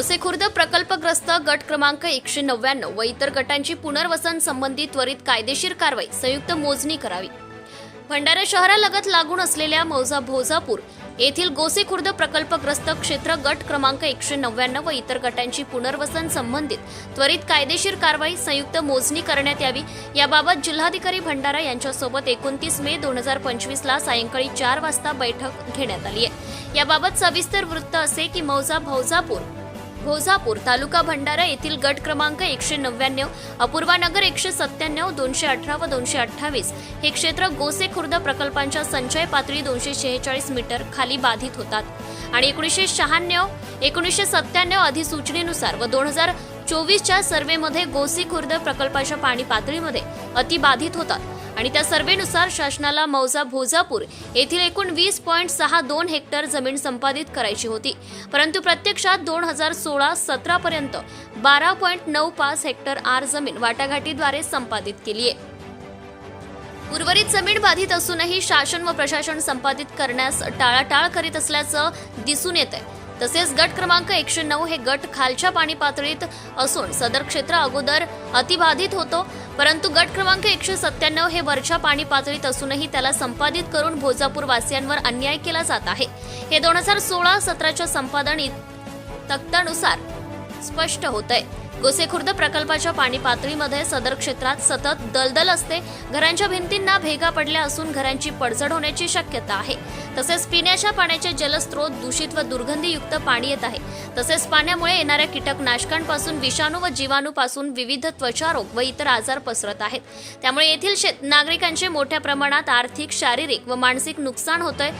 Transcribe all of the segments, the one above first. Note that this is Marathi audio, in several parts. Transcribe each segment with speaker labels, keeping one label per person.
Speaker 1: गोसेखुर्द प्रकल्पग्रस्त गट क्रमांक एकशे नव्याण्णव व इतर गटांची पुनर्वसन संबंधी त्वरित कायदेशीर कारवाई संयुक्त मोजणी करावी. भंडारा शहरालगत लागून असलेल्या मौजा भोजापूर येथील गोसेखुर्द प्रकल्पग्रस्त क्षेत्र गट क्रमांक एकशे नव्याण्णव व इतर गटांची पुनर्वसन संबंधित त्वरित कायदेशीर कारवाई संयुक्त मोजणी करण्यात यावी. याबाबत जिल्हाधिकारी भंडारा यांच्यासोबत एकोणतीस मे दोन हजार पंचवीसला सायंकाळी चार वाजता बैठक घेण्यात आली आहे. याबाबत सविस्तर वृत्त असे की मौजा भौजापूर भोजापूर तालुका भंडारा येथील गट क्रमांक एकशे नव्याण्णव अपूर्वानगर एकशे सत्त्याण्णव दोनशे अठरा व दोनशे अठ्ठावीस. हे क्षेत्र गोसे खुर्द प्रकल्पांच्या संचय पातळी दोनशे शेहेचाळीस मीटर खाली बाधित होतात. आणि एकोणीसशे शहाण्णव एकोणीसशे सत्त्याण्णव अधिसूचनेनुसार व दोन हजार चोवीसच्या सर्व्हेमध्ये गोसी खुर्द प्रकल्पाच्या पाणी पातळीमध्ये अतिबाधित होतात. आणि त्या सर्वेनुसार शासनाला मौजा भोजापूर येथील एकूण वीस पॉईंट सहा दोन हेक्टर जमीन संपादित करायची होती. परंतु प्रत्यक्षात दोन हजार सोळा सतरा पर्यंत बारा पॉईंट नऊ पाच हेक्टर आर जमीन वाटाघाटीद्वारे संपादित केली आहे. उर्वरित जमीन बाधित असूनही शासन व प्रशासन संपादित करण्यास टाळाटाळ करीत असल्याचं दिसून येत आहे तसेच गट क्रमांक एकशे नऊ हे गट खालच्या पाणी पातळीत असून सदर क्षेत्र अगोदर अतिबाधित होतो. परंतु गट क्रमांक एकशे सत्त्याण्णव हे वरच्या पाणी पातळीत असूनही त्याला संपादित करून भोजापूर वासियांवर अन्याय केला जात आहे. हे दोन हजार सोळा सतराच्या संपादन तक्तानुसार तक्त्यानुसार स्पष्ट होत आहे गोसेखुर्द प्रकल्पाच्या पाणी पातळीमध्ये सदर क्षेत्रात सतत दलदल असते. घरांच्या भिंतींना भेगा पडल्या असून घरांची पडझड होण्याची शक्यता आहे. तसेच पिण्याच्या पाण्याचे जलस्रोत दूषित व दुर्गंधीयुक्त पाणी येत आहे. तसेच पाण्यामुळे येणाऱ्या कीटकनाशकांपासून विषाणू व जीवाणूपासून विविध त्वचारोग व इतर आजार पसरत आहेत. त्यामुळे येथील शेत नागरिकांचे मोठ्या प्रमाणात आर्थिक शारीरिक व मानसिक नुकसान होतंय.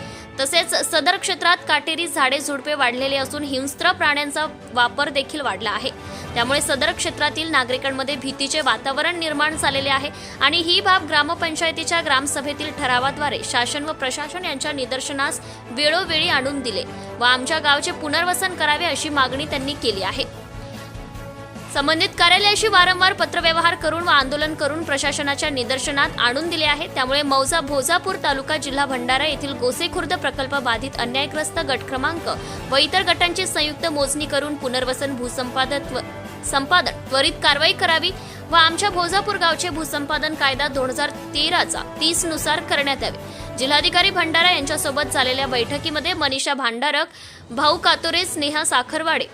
Speaker 1: तसेच सदर क्षेत्रात काटेरी झाडे झुडपे वाढलेले असून हिंस्त्र प्राण्यांचा वापर देखील वाढला आहे. त्यामुळे सदर क्षेत्रातील नागरिकांमध्ये भीतीचे वातावरण निर्माण झालेले आहे आणि ही बाब ग्रामपंचायतीच्या ग्रामसभेतील ठरावाद्वारे शासन व प्रशासन यांच्या निदर्शनास वेळोवेळी आणून दिले व आमच्या गावचे पुनर्वसन करावे अशी मागणी त्यांनी केली आहे. संबंधित कार्यालयाशी वारंवार पत्रव्यवहार करून व आंदोलन करून प्रशासनाच्या निदर्शनात आणून दिले आहे. त्यामुळे मौजा भोजापूर तालुका जिल्हा भंडारा येथील गोसेखुर्द प्रकल्प बाधित अन्यायग्रस्त गट क्रमांक व इतर गटांची संयुक्त मोजणी करून पुनर्वसन भूसंपादन संपादन त्वरित कारवाई करावी व आमच्या भोजापूर गावचे भूसंपादन कायदा दोन हजार तेराचा तीसनुसार करण्यात यावे. जिल्हाधिकारी भंडारा यांच्यासोबत झालेल्या बैठकीमध्ये मनीषा भांडारक भाऊ कातोरे स्नेहा साखरवाडे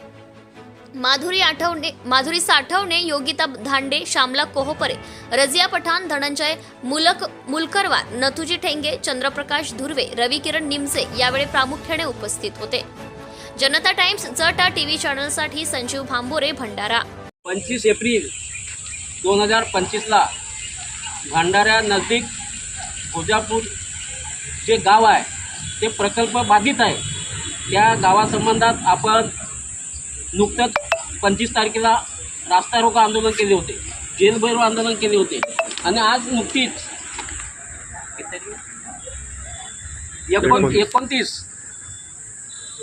Speaker 1: माधुरी आठवणे माधुरी साठवणे योगिता धांडे श्यामला कोहोपरे रजिया पठाण धनंजय मुलक मुलकरवार नथुजी ठेंगे चंद्रप्रकाश धुर्वे रवी किरण निमसे यावेळी प्रामुख्याने उपस्थित होते. जनता टाइम्स जटा टीव्ही चॅनलसाठी संजीव भांबोरे भंडारा.
Speaker 2: पंचवीस एप्रिल दोन हजार पंचवीसला भंडाऱ्या नजदीक भोजापूर जे गाव आहे ते प्रकल्प बाधित आहे. त्या गावासंबंधात आपण नुकतंच पंचवीस तारखेला रास्ता रोको आंदोलन केले होते. जेलभैरव आंदोलन केले होते. आणि आज नुकतीच एकोण एकोणतीस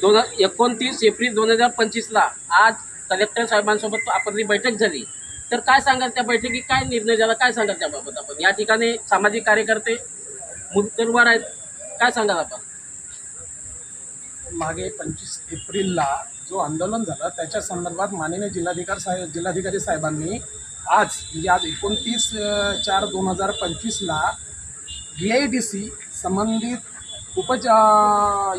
Speaker 2: दोन एकोणतीस एप्रिल दोन हजार पंचवीसला आज कलेक्टर साहेबांसोबत आपली बैठक झाली. तर काय सांगाल त्या बैठकीत? काय निर्णय झाला? काय सांगाल त्याबाबत आपण? या ठिकाणी सामाजिक कार्यकर्ते मुदतवार आहेत. काय सांगाल आपण?
Speaker 3: मागे पंचवीस एप्रिलला जो आंदोलन झालं त्याच्या संदर्भात माननीय जिल्हाधिकार साहेब जिल्हाधिकारी साहेबांनी आज म्हणजे आज एकोणतीस चार दोन हजार पंचवीसला व्ही आय डी सी संबंधित उपज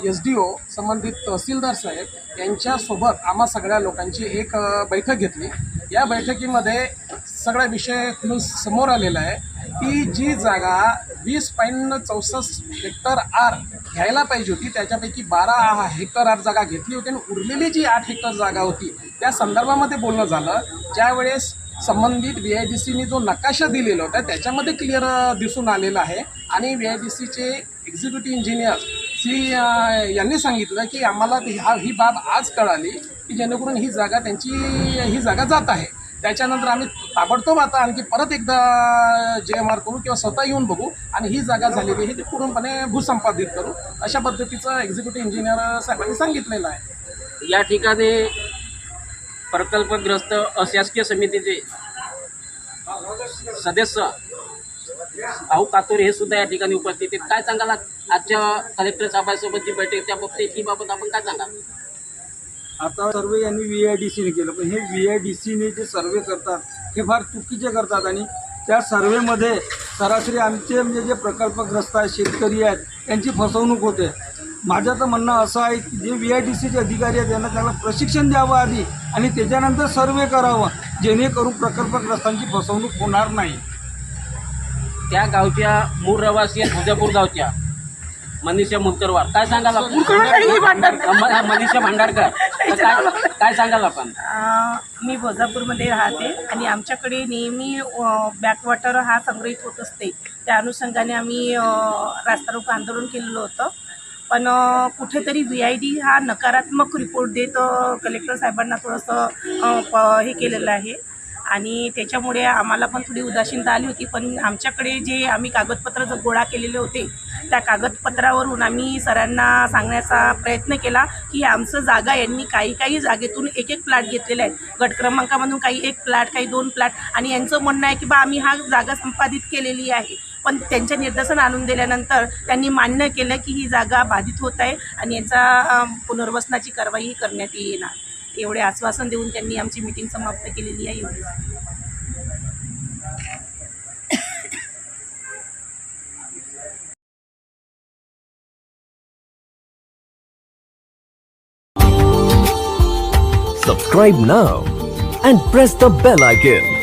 Speaker 3: एस डी ओ संबंधित तहसीलदार साहेब यांच्यासोबत आम्हा सगळ्या लोकांची एक बैठक घेतली. या बैठकीमध्ये सगळा विषय खुलून समोर आलेला आहे की जी जागा वीस पॉईंट चौसष्ट हेक्टर आर घ्यायला पाहिजे होती. त्याच्यापैकी बारा हेक्टर आठ जागा घेतली होती आणि उरलेली जी आठ हेक्टर जागा होती त्या संदर्भामध्ये बोलणं झालं. ज्यावेळेस संबंधित व्ही आय डी सीने जो नकाशा दिलेला होता त्याच्यामध्ये क्लिअर दिसून आलेला आहे. आणि व्ही आय डी सीचे एक्झिक्युटिव्ह इंजिनियर सी यांनी सांगितलं की आम्हाला ही बाब आज कळाली की जेणेकरून ही जागा त्यांची ही जागा जात आहे. त्याच्यानंतर आम्ही ताबडतोब आता आणखी परत एकदा जे एम आर करू किंवा स्वतः येऊन बघू आणि ही जागा झालेली आहे ती पूर्णपणे भूसंपादित करू. अशा पद्धतीचं एक्झिक्युटिव्ह इंजिनियर साहेबांनी सांगितलेलं आहे.
Speaker 2: या ठिकाणी प्रकल्पग्रस्त अशासकीय समितीचे सदस्य भाऊ कातोरे हे सुद्धा या ठिकाणी उपस्थित आहेत. काय सांगाल आजच्या कलेक्टर साहेबांसोबत जी बैठक त्या बाबतीत ही बाबत आपण काय सांगाल?
Speaker 4: आता सर्वे यांनी व्ही आय डी सीने केलं. पण हे व्ही आय डी सीने जे सर्वे करतात हे फार चुकीचे करतात. आणि त्या सर्वेमध्ये सरासरी आमचे म्हणजे जे प्रकल्पग्रस्त आहेत शेतकरी आहेत त्यांची फसवणूक होते. माझं तर म्हणणं असं आहे की जे व्ही आय डी सीचे अधिकारी आहेत त्यांना त्याला प्रशिक्षण द्यावं आधी आणि त्याच्यानंतर सर्वे करावं जेणेकरून प्रकल्पग्रस्तांची फसवणूक होणार नाही.
Speaker 2: त्या गावच्या मूळ रहिवासी आहेत गावच्या. मनीषा मुंतरवार काय सांगाल आपण? म- मनीषा भांडारकर. तर काय काय सांगाल आपण?
Speaker 5: अ, मी भोजापूरमध्ये राहते आणि आमच्याकडे नेहमी बॅकवॉटर हा संग्रहित होत असते. त्या अनुषंगाने आम्ही अ, रास्ता रोको आंदोलन केलेलं होतं. पण अ, कुठेतरी व्ही आय डी हा नकारात्मक रिपोर्ट देत अ, कलेक्टर साहेबांना थोडंसं अ, प- हे केलेलं आहे. आणि त्याच्यामुळे आम्हाला पण थोडी उदासीनता आली होती. पण आमच्याकडे जे आम्ही कागदपत्र गोळा केलेले होते त्या कागदपत्रावरून आम्ही सरांना सांगण्याचा प्रयत्न केला की आमचं जागा यांनी काही काही जागेतून एक एक प्लॅट घेतलेला आहे गट क्रमांकामधून काही एक प्लॅट काही दोन प्लॅट. आणि यांचं म्हणणं आहे की बा आम्ही हा जागा संपादित केलेली आहे. पण त्यांच्या निर्देशन आणून दिल्यानंतर त्यांनी मान्य केलं की ही जागा बाधित होत आहे आणि याचा पुनर्वसनाची कारवाई करण्यात येणार. एवढे आश्वासन देऊन त्यांनी आमची मीटिंग समाप्त केलेली आहे एवढी
Speaker 6: Subscribe now and press the bell icon.